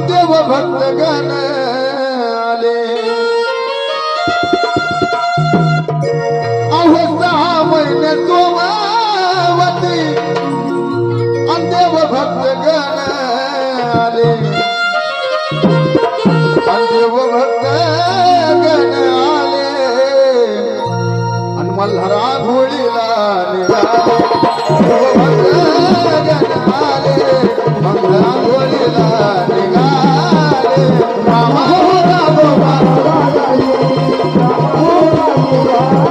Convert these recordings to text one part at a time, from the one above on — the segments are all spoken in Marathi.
देव आले देवे हरा भुड़ी Hallelujah.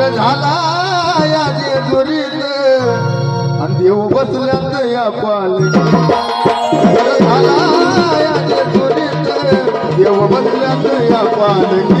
वेळ झाला या जेजुरीत. आणि देव बसल्यात या पालीत वेळ झाला या जेजुरीत. देव बसल्यात या पालकीत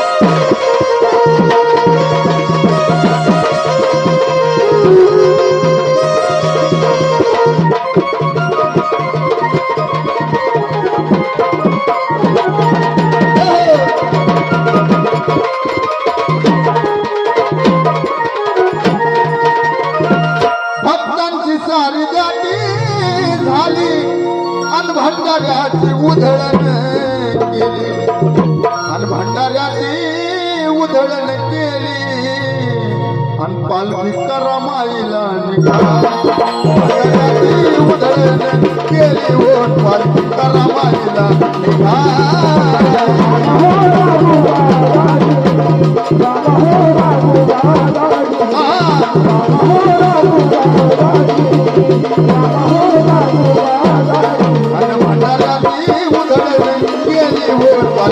उधळण केली. आणि भंडाऱ्याने उधळण केली. आणि पालखी करमाईला उधळण केली ओन पालखी करमाईला निघा Bye.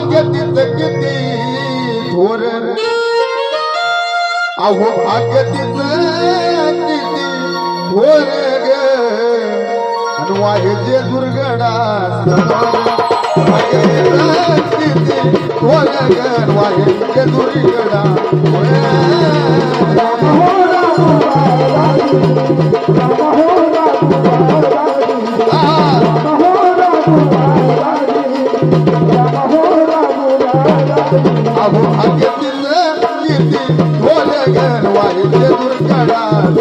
भाग्य तिथ किती थोर अहो भाग्य तिथ किती थोर ग. अन जे दुर्गडा किती थोर ग. जे दुर्गडा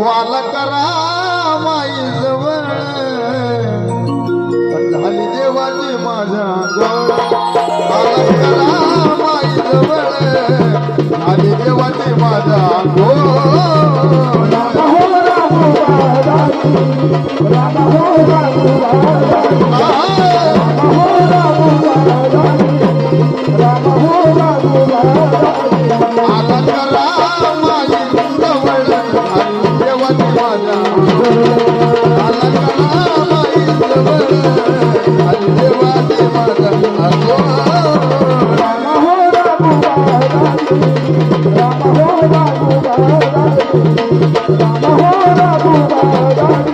अभवाला करा माई जवळ. झाली देवाची माझ्या जवळ. करा माई जवळ. झाली देवाची माझ्या गोळ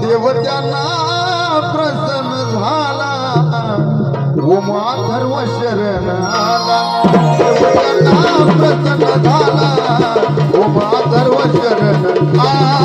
देवत्यांना प्रसन्न झाला उमा धर्व शरण आला प्रसन्न झाला उमा धर्व शरण आला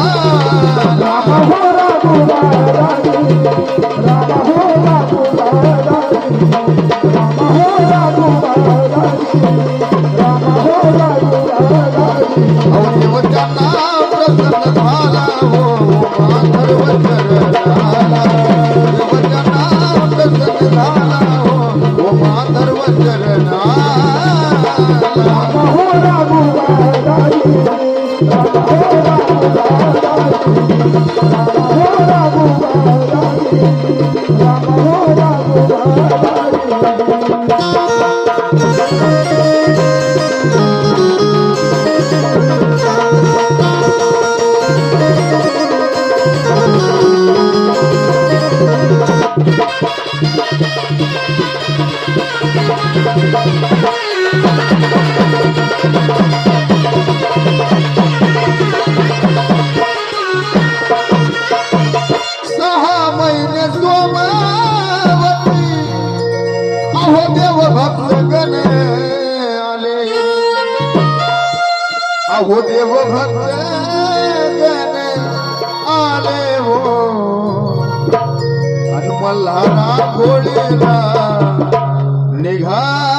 હો દેવ ભક્તગણ આલે. આ હો દેવ ભક્તગણ આલે હો. હનુમલ્લા રાખોડેલા નિઘા